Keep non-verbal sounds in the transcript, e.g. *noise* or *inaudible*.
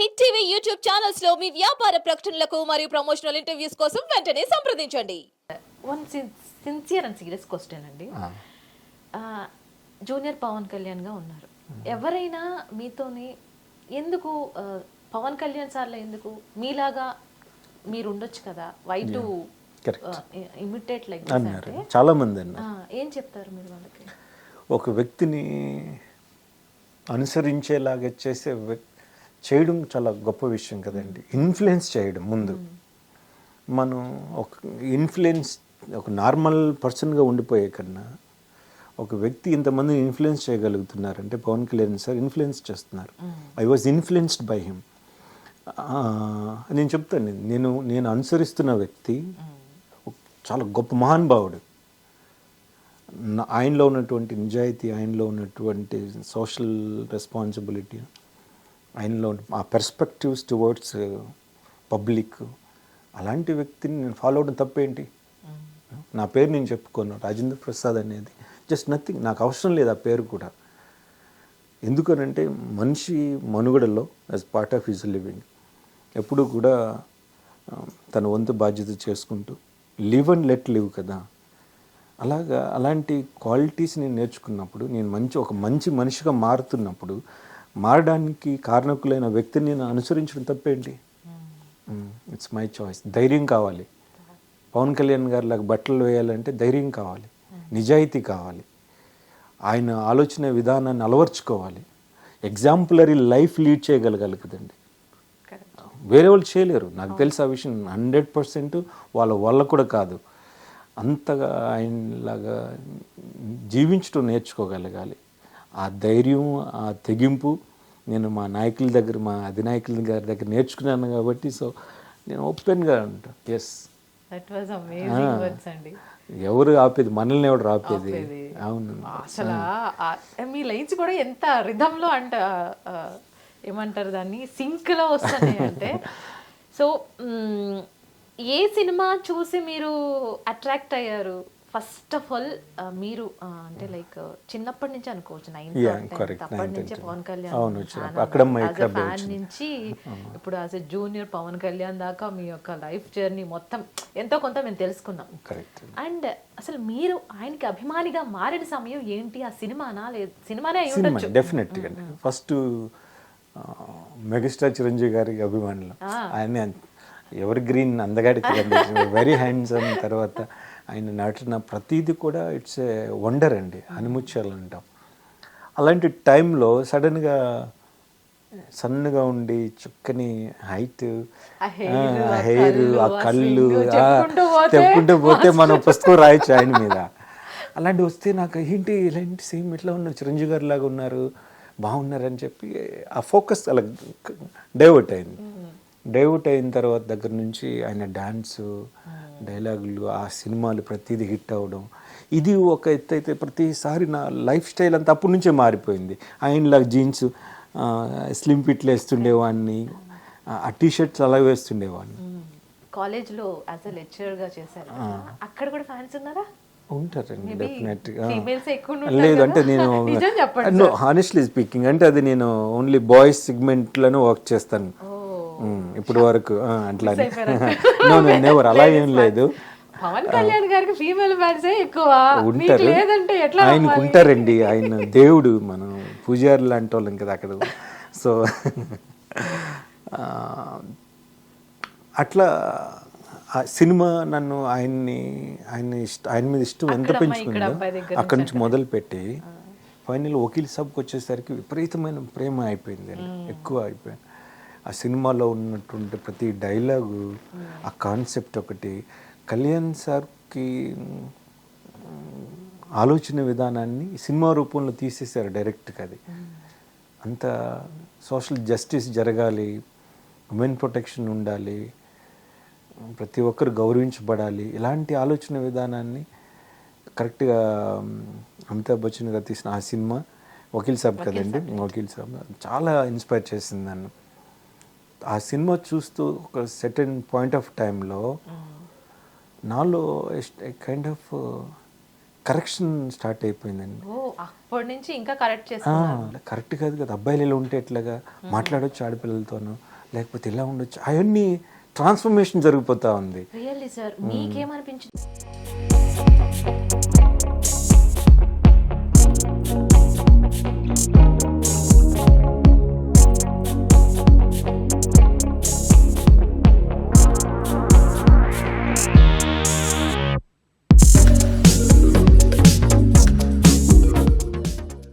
Hit TV YouTube ఛానల్స్లో మీ వ్యాపార ప్రకటనలకు మరియు ప్రమోషనల్ ఇంటర్వ్యూస్ కోసం వెంటనే సంప్రదించండి. One sincere and serious question అండి. ఆ, జూనియర్ పవన్ కళ్యాణ్గా ఉన్నారు. ఎవరైనా మీతోని ఎందుకు పవన్ కళ్యాణ్ సార్లో ఎందుకు మీలాగా మీరు ఉండొచ్చు కదా? Why to. ఇమిటేట్ లైక్ అన్నారు. చాలా మంది అన్నారు. ఏం చెప్తారు మీరు వాళ్ళకి? ఒక వ్యక్తిని అనుసరించేలాగా చేసే వ్యక్- చేయడం చాలా గొప్ప విషయం కదండి. ఇన్ఫ్లుయెన్స్ చేయడం ముందు. మనం ఒక ఇన్ఫ్లుయెన్స్ ఒక నార్మల్ పర్సన్గా ఉండిపోయే కన్నా ఒక వ్యక్తి ఇంతమందిని ఇన్ఫ్లుయెన్స్ చేయగలుగుతున్నారంటే పవన్ కళ్యాణ్ సార్ ఇన్ఫ్లుయెన్స్ చేస్తున్నారు. I was influenced by him నేను చెప్తాను నేను నేను అనుసరిస్తున్న వ్యక్తి చాలా గొప్ప మహానుభావుడు. ఆయనలో ఉన్నటువంటి నిజాయితీ ఆయనలో ఉన్నటువంటి సోషల్ రెస్పాన్సిబిలిటీ ఆయనలో ఆ పెర్స్పెక్టివ్స్ టువర్డ్స్ పబ్లిక్ అలాంటి వ్యక్తిని నేను ఫాలో అవడం తప్పేంటి? నా పేరు నేను చెప్పుకోను రాజేంద్ర ప్రసాద్ అనేది. జస్ట్ నథింగ్ నాకు అవసరం లేదు ఆ పేరు కూడా. ఎందుకనంటే మనిషి మనుగడలో as part of his living ఎప్పుడు కూడా um, తన వంతు బాధ్యత చేసుకుంటూ లివ్ అండ్ లెట్ లివ్ కదా. అలాగా అలాంటి క్వాలిటీస్ నేను నేర్చుకున్నప్పుడు నేను మంచి ఒక మంచి మనిషిగా మారుతున్నప్పుడు మారడానికి కారణకులైన వ్యక్తిని నేను అనుసరించడం తప్పేంటి? ఇట్స్ మై చాయిస్ ధైర్యం కావాలి. పవన్ కళ్యాణ్ గారు లాగా బట్టలు వేయాలంటే ధైర్యం కావాలి. నిజాయితీ కావాలి. ఆయన ఆలోచన విధానాన్ని అలవర్చుకోవాలి. ఎగ్జాంపులరీ లైఫ్ లీడ్ చేయగలగాలి కదండి వేరే వాళ్ళు చేయలేరు. నాకు తెలిసి ఆ విషయం హండ్రెడ్ పర్సెంట్ వాళ్ళ వల్ల కూడా కాదు. అంతగా ఆయనలాగా జీవించడం నేర్చుకోగలగాలి. ఆ ధైర్యం ఆ తెగింపు నేను మా నాయకుల దగ్గర మా అధినాయకుల గారి దగ్గర నేర్చుకున్నాను కాబట్టి సో నేను ఓపెన్గా ఉంటాను ఎస్ ఎవరు ఆపేది? మనల్ని ఎవరు ఆపేది. అవును. అసలు మీ లైన్స్ కూడా ఎంత రిధంలో అంట ఏమంటారు దాన్ని? సింక్లో వస్తున్నాయి అంటే. *laughs* సో ఏ సినిమా చూసి మీరు అట్రాక్ట్ అయ్యారు? ఫస్ట్ ఆఫ్ ఆల్ మీరు ఆ, అంటే లైక్ చిన్నప్పటి నుంచి అనుకోవచ్చు నైన్త్. అప్పటి నుంచే. పవన్ కళ్యాణ్. నుంచి ఇప్పుడు as a junior Pawan Kalyan దాకా మీ యొక్క లైఫ్ జర్నీ మొత్తం ఎంతో కొంత మేము తెలుసుకున్నాం. అండ్ అసలు మీరు ఆయనకి అభిమానిగా మారిన సమయం ఏంటి? ఆ సినిమానా లేదు సినిమానే అయి సినిమా ఉండొచ్చు. డెఫినెట్గా ఫస్ట్ మెగాస్టార్ చిరంజీవి గారి అభిమానులు. ఆయన ఎవరి గ్రీన్ అందగాడి వెరీ హ్యాండ్సమ్ తర్వాత ఆయన నటన ప్రతిదీ కూడా ఇట్స్ ఏ వండర్ అండి అనుముత్యాలు అంటాం. అలాంటి టైంలో సడన్గా సన్నగా ఉండి చుక్కని హైట్ హెయిర్ ఆ కళ్ళు చెప్పుకుంటూ పోతే మనం పుస్తకం రాయొచ్చు ఆయన మీద. అలాంటి వస్తే నాకు ఏంటి ఇలాంటి సేమ్ ఇట్లా ఉన్నారు? చిరంజీవి గారు లాగా ఉన్నారు బాగున్నారని చెప్పి ఆ ఫోకస్ అలా డైవర్ట్ అయింది. డైవర్ట్ అయిన తర్వాత దగ్గర నుంచి ఆయన డ్యాన్స్ డైలాగులు ఆ సినిమాలు ప్రతిదీ హిట్ అవ్వడం. ఇది ఒక ఎత్తు అయితే ప్రతిసారి నా లైఫ్ స్టైల్ అంతా అప్పటి నుంచే మారిపోయింది. ఆయనలాగా జీన్స్ స్లిమ్ ఫిట్లు వేస్తుండేవాడిని ఆ టీ షర్ట్స్ అలా వేస్తుండేవాడిని కాలేజ్లో యాజ్ ఎ లెక్చరర్గా చేశారు అక్కడ కూడా ఫ్యాన్స్ ఉన్నారా? ఉంటారండి Maybe డెఫినెట్ females ఎక్కువ ఉంటారు లేదు? అంటే నేను హానెస్ట్లీ స్పీకింగ్ అంటే అది నేను ఓన్లీ బాయ్స్ సెగ్మెంట్లోనే వర్క్ చేస్తాను. ఇప్పుడు వరకు అట్లా నెవర్ *laughs* అలా ఏం లేదు. పవన్ కళ్యాణ్ గారికి ఫీమేల్ ఫ్యాన్సే ఎక్కువ. ఉంటారు. లేదంటే ఎట్లా ఆయనకు? ఉంటారండి. ఆయన దేవుడు మనం పూజారి లాంటి వాళ్ళం కదా అక్కడ. సో అట్లా ఆ సినిమా నన్ను ఆయన్ని ఆయన ఇష్ట ఆయన మీద ఇష్టం ఎంత పెంచుకుందో అక్కడి నుంచి మొదలుపెట్టి ఫైనల్ వకీల్ సబ్కి వచ్చేసరికి విపరీతమైన ప్రేమ అయిపోయింది. ఎక్కువ అయిపోయింది. ఆ సినిమాలో ఉన్నటువంటి ప్రతి డైలాగు ఆ కాన్సెప్ట్ ఒకటి కళ్యాణ్ సార్కి ఆలోచన విధానాన్ని సినిమా రూపంలో తీసేశారు డైరెక్ట్గా అది. అంత సోషల్ జస్టిస్ జరగాలి ఉమెన్ ప్రొటెక్షన్ ఉండాలి ప్రతి ఒక్కరు గౌరవించబడాలి ఇలాంటి ఆలోచన విధానాన్ని కరెక్ట్గా అమితాబ్ బచ్చన్ గారు తీసిన ఆ సినిమా వకీల్ సాబ్ కదండి వకీల్ సాబ్ చాలా ఇన్స్పైర్ చేసింది నన్ను. ఆ సినిమా చూస్తూ ఒక సెటన్ పాయింట్ ఆఫ్ టైంలో నాలో కైండ్ ఆఫ్ కరెక్షన్ స్టార్ట్ అయిపోయిందండి. ఓ అప్పటి నుంచి ఇంకా కరెక్ట్ చేస్తున్నారు. కరెక్ట్ కాదు కదా. అబ్బాయిలు ఇలా ఉంటే ఎట్లాగా? మాట్లాడొచ్చు ఆడపిల్లలతోనూ లేకపోతే ఇలా ఉండొచ్చు. అవన్నీ ట్రాన్స్ఫర్మేషన్ జరిగిపోతా ఉంది. Really sir మీకేమనిపించింది?